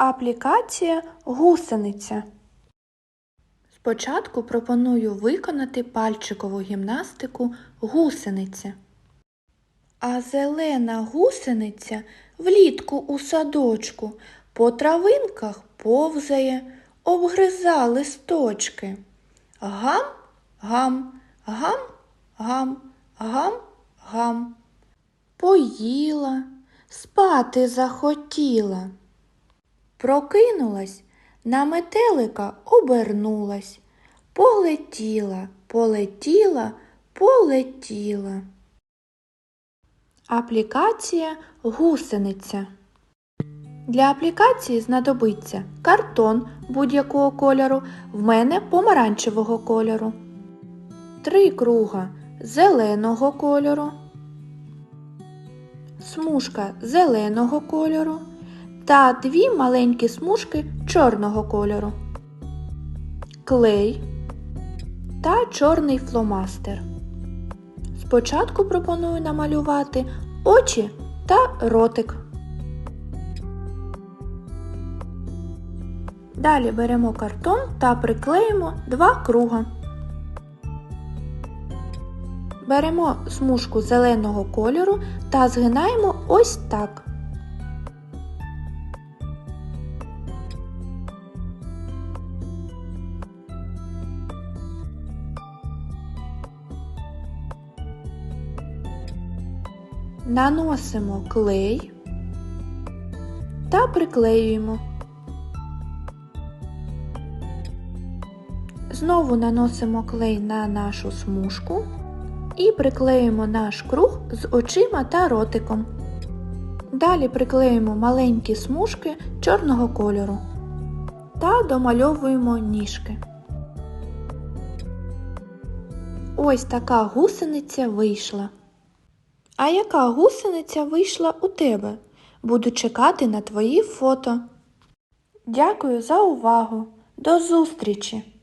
Аплікація гусениця. Спочатку пропоную виконати пальчикову гімнастику гусениця. А зелена гусениця влітку у садочку по травинках повзає, обгриза листочки. Гам, гам, гам, гам, гам, гам. Поїла, спати захотіла. Прокинулась, на метелика обернулась, полетіла, полетіла, полетіла. Аплікація гусениця. Для аплікації знадобиться картон будь-якого кольору, в мене помаранчевого кольору, три круга зеленого кольору, смужка зеленого кольору та дві маленькі смужки чорного кольору, клей та чорний фломастер. Спочатку пропоную намалювати очі та ротик. Далі беремо картон та приклеїмо два круга. Беремо смужку зеленого кольору та згинаємо ось так. Наносимо клей та приклеюємо. Знову наносимо клей на нашу смужку і приклеїмо наш круг з очима та ротиком. Далі приклеїмо маленькі смужки чорного кольору та домальовуємо ніжки. Ось така гусениця вийшла. А яка гусениця вийшла у тебе? Буду чекати на твої фото. Дякую за увагу. До зустрічі!